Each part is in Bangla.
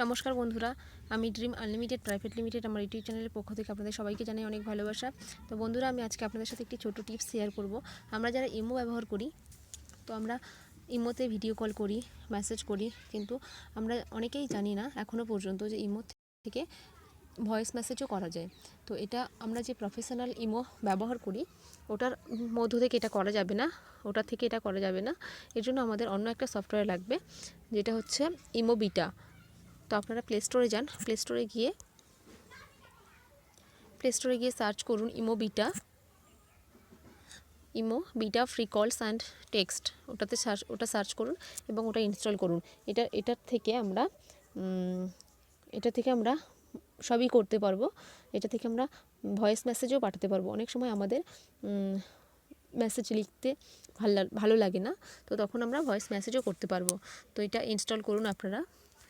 নমস্কার বন্ধুরা, আমি ড্রিম আনলিমিটেড প্রাইভেট লিমিটেড আমার ইউটিউব চ্যানেলের পক্ষ থেকে আপনাদের সবাইকে জানাই অনেক ভালোবাসা। তো বন্ধুরা, আমি আজকে আপনাদের সাথে একটি ছোট টিপস শেয়ার করব। আমরা যারা ইমো ব্যবহার করি, তো আমরা ইমোতে ভিডিও কল করি, মেসেজ করি, কিন্তু আমরা অনেকেই জানি না এখনও পর্যন্ত যে ইমো থেকে ভয়েস মেসেজও করা যায়। তো এটা আমরা যে প্রফেশনাল ইমো ব্যবহার করি, ওটার মধ্য থেকে এটা করা যাবে না, ওটা থেকে এটা করা যাবে না। এর জন্য আমাদের অন্য একটা সফটওয়্যার লাগবে, যেটা হচ্ছে ইমো বিটা। তো আপনারা প্লে স্টোরে যান। প্লে স্টোরে গিয়ে প্লে স্টোরে গিয়ে সার্চ করুন imo beta imo beta free calls and text ওটাতে সার্চ ওটা সার্চ করুন এবং ওটা ইনস্টল করুন। এটা, এটার থেকে আমরা এটা থেকে আমরা সবই করতে পারব। এটা থেকে আমরা ভয়েস মেসেজও পাঠাতে পারব। অনেক সময় আমাদের মেসেজ লিখতে ভালো ভালো লাগে না। তো তখন আমরা ভয়েস মেসেজও করতে পারব। তো এটা ইনস্টল করুন আপনারা।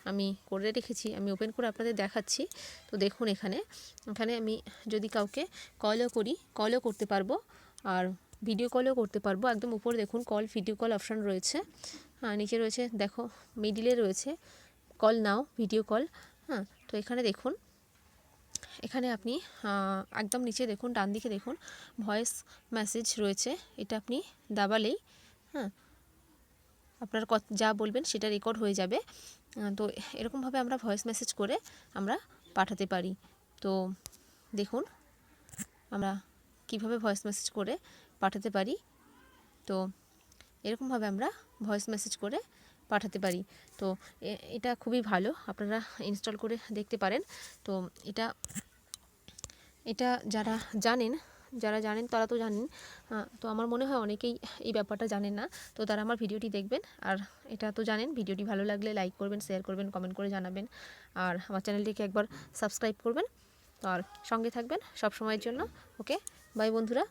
আমি করে রেখেছি, আমি ওপেন করে আপনাদের দেখাচ্ছি। তো দেখুন এখানে এখানে আমি যদি কাউকে কলও করি কলও করতে পারব আর ভিডিও কলও করতে পারব। একদম উপরে দেখুন কল ভিডিও কল অপশান রয়েছে। হ্যাঁ নিচে রয়েছে, দেখো মিডিলে রয়েছে কল নাও ভিডিও কল হ্যাঁ তো এখানে দেখুন, এখানে আপনি একদম নিচে দেখুন, ডান দিকে দেখুন ভয়েস মেসেজ রয়েছে, এটা আপনি দাবালেই হ্যাঁ আপনার যা বলবেন সেটা রেকর্ড হয়ে যাবে। তো এরকমভাবে আমরা ভয়েস মেসেজ করে আমরা পাঠাতে পারি। তো দেখুন, আমরা কীভাবে ভয়েস মেসেজ করে পাঠাতে পারি। তো এরকমভাবে আমরা ভয়েস মেসেজ করে পাঠাতে পারি। তো এটা খুবই ভালো, আপনারা ইনস্টল করে দেখতে পারেন। তো এটা এটা যারা জানেন যারা জানেন তারা তো জানেন। তো আমার মনে হয় অনেকেই এই ব্যাপারটা জানেন না। তো তারা আমার ভিডিওটি দেখবেন। আর এটা তো জানেন, ভিডিওটি ভালো লাগলে লাইক করবেন শেয়ার করবেন কমেন্ট করে জানাবেন। আর আমার চ্যানেলটিকে একবার সাবস্ক্রাইব করবেন। আর সঙ্গে থাকবেন সব সময়ের জন্য। ওকে বাই বন্ধুরা।